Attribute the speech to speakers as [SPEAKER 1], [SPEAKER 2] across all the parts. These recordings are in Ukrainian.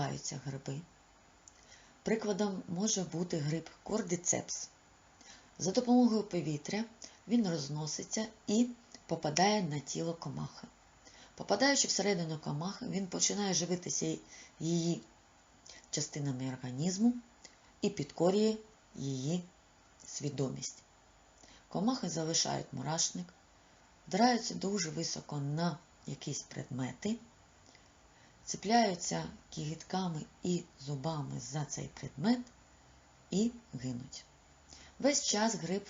[SPEAKER 1] розвиваються гриби. Прикладом може бути гриб кордицепс. За допомогою повітря він розноситься і попадає на тіло комахи. Попадаючи всередину комахи, він починає живитися її частинами організму і підкорює її свідомість. Комахи залишають мурашник, вдраються дуже високо на якісь предмети, цепляються кігітками і зубами за цей предмет і гинуть. Весь час гриб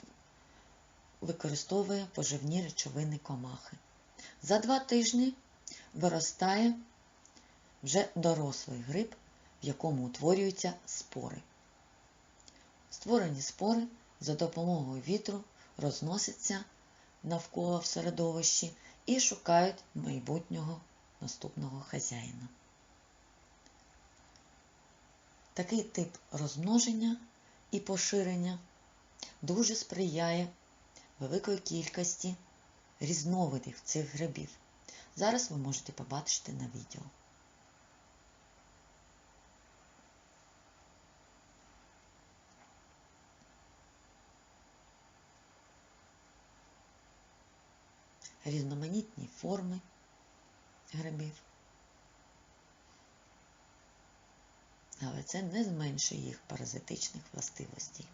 [SPEAKER 1] використовує поживні речовини комахи. За два тижні виростає вже дорослий гриб, в якому утворюються спори. Створені спори за допомогою вітру розносяться навколо в середовищі і шукають майбутнього наступного хазяїна. Такий тип розмноження і поширення дуже сприяє великої кількості різновидів цих грибів. Зараз ви можете побачити на відео. Різноманітні форми грибів. Але це не зменшує їх паразитичних властивостей.